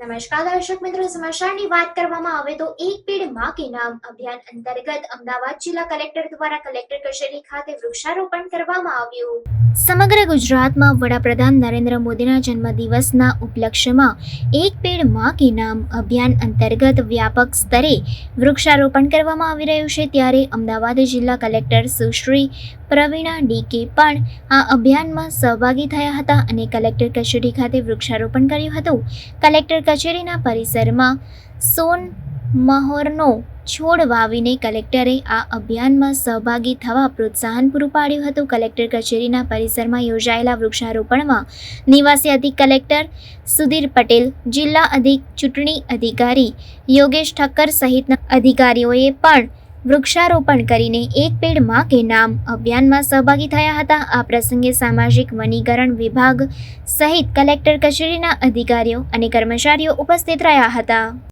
નમસ્કાર દર્શક મિત્રો, સમાચારની વાત કરવામાં આવે તો એક પેડમાં કે નામ અભિયાન અંતર્ગત અમદાવાદ જિલ્લા કલેક્ટર દ્વારા કલેક્ટર કચેરી ખાતે વૃક્ષારોપણ કરવામાં આવ્યું. સમગ્ર ગુજરાતમાં વડાપ્રધાન નરેન્દ્ર મોદીના જન્મદિવસના ઉપલક્ષ્યમાં એક પેડમાં કે નામ અભિયાન અંતર્ગત વ્યાપક સ્તરે વૃક્ષારોપણ કરવામાં આવી રહ્યું છે. ત્યારે અમદાવાદ જિલ્લા કલેક્ટર સુશ્રી પ્રવીણા ડીકે પણ આ અભિયાનમાં સહભાગી થયા હતા અને કલેક્ટર કચેરી ખાતે વૃક્ષારોપણ કર્યું હતું. કલેક્ટર કચેરીના પરિસરમાં સોન મહોરનો છોડ વાવીને કલેક્ટરે આ અભિયાનમાં સહભાગી થવા પ્રોત્સાહન પૂરું પાડ્યું હતું. કલેક્ટર કચેરીના પરિસરમાં યોજાયેલા વૃક્ષારોપણમાં નિવાસી અધિક કલેક્ટર સુધીર પટેલ, જિલ્લા અધિક ચૂંટણી અધિકારી યોગેશ ઠક્કર સહિતના અધિકારીઓએ પણ વૃક્ષારોપણ કરીને એક પેડમાં કે નામ અભિયાનમાં સહભાગી થયા હતા. આ પ્રસંગે સામાજિક વનીકરણ વિભાગ સહિત કલેક્ટર કચેરીના અધિકારીઓ અને કર્મચારીઓ ઉપસ્થિત રહ્યા હતા.